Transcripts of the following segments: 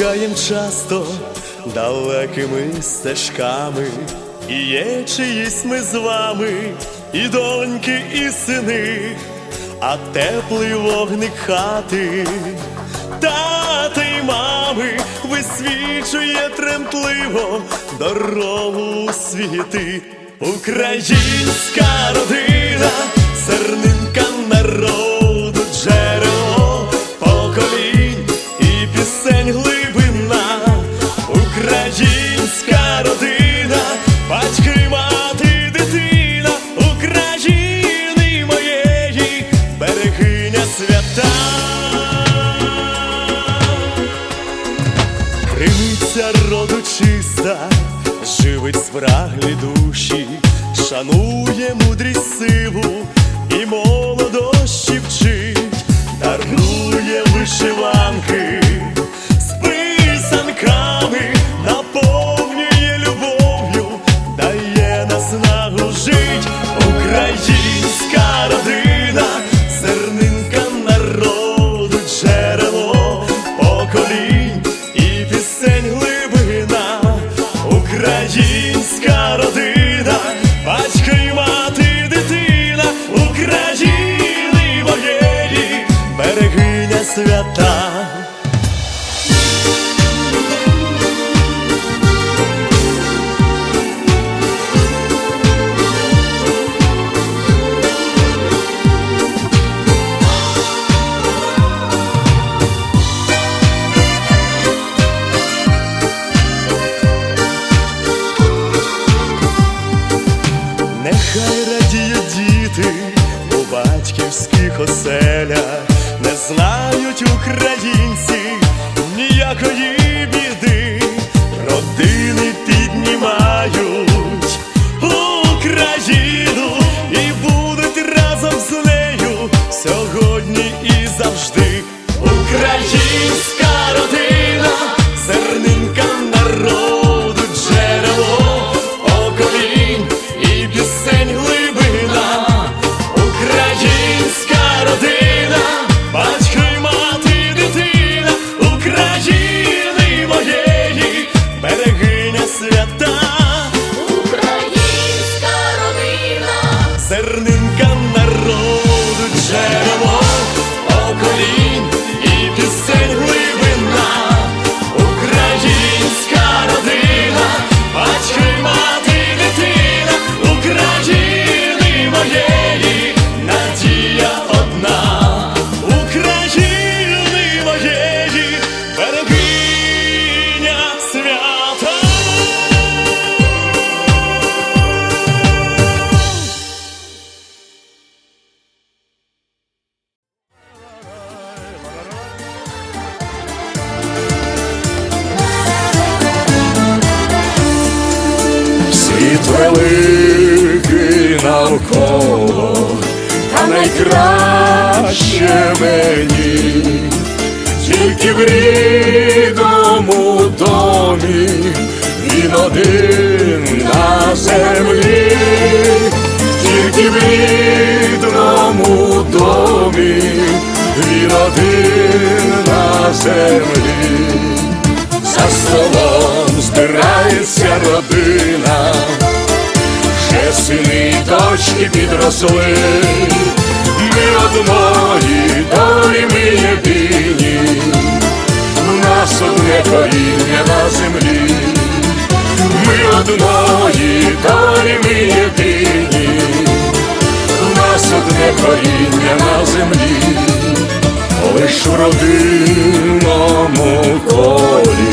Гуляєм часто далекими стежками, і є чиїсь ми з вами, і доньки, і сини, а теплий вогник хати, тата й мами висвічує тремтливо дорогу у світи. Українська родина, зернинка свята. Криниця роду чиста, живить спраглі душі, шанує мудрість сиву і молодощі вчить, дарує вишиванки Світ великий навколо, та найкраще мені, тільки в рідному домі він один на землі, тільки в рідному домі він один на землі. За столом збирається дочки підросли, ми одної долі ми єдині, у нас одне коріння на землі, ми одної долі ми єдині, у нас одне коріння на землі. Лиш в родинному колі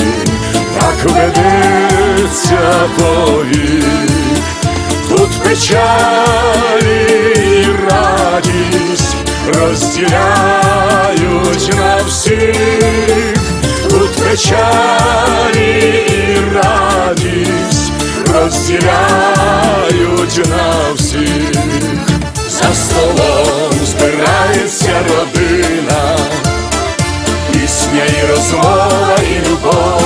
так ведеться повік, тут печалі і радість розділяють на всіх, тут печалі і радість розділяють на всіх. За столом збирається родина, пісня і розмова, і любов,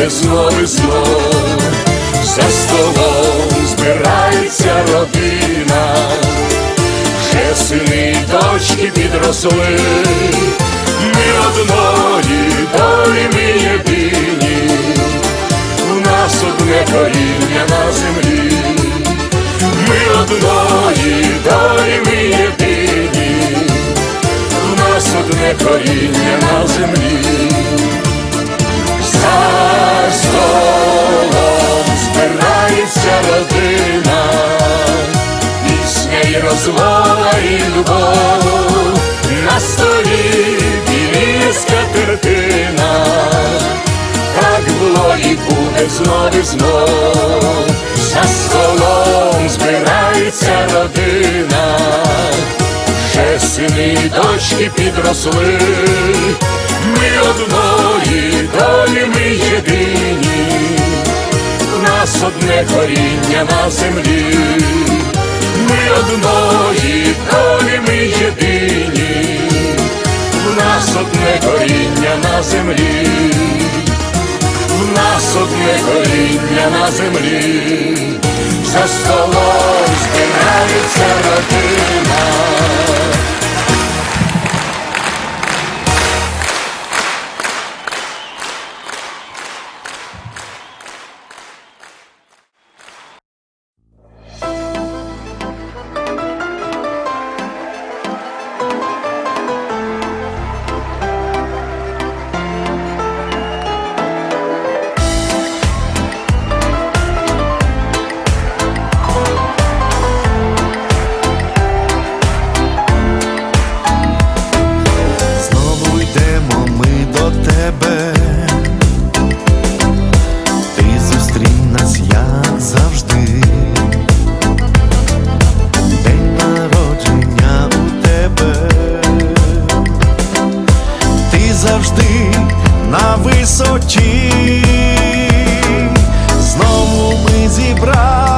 буде знов і знов, за столом збирається родина, підросли, ми одної долі ми єдині, у нас одне коріння на землі, ми одної долі ми єдині, у нас одне коріння на землі. Збирається родина, пісня і розмова, і любов, на столі білі скатертина, так було і буде знов і знов, за столом збирається родина, вже сини і дочки підросли, ми одної долі ми єдині, нас одне коріння на землі, ми одної долі ми єдині, у нас одне коріння на землі, у нас одне коріння на землі, за столом збирається родина. Ти на висоті. Знову ми зібрались разом.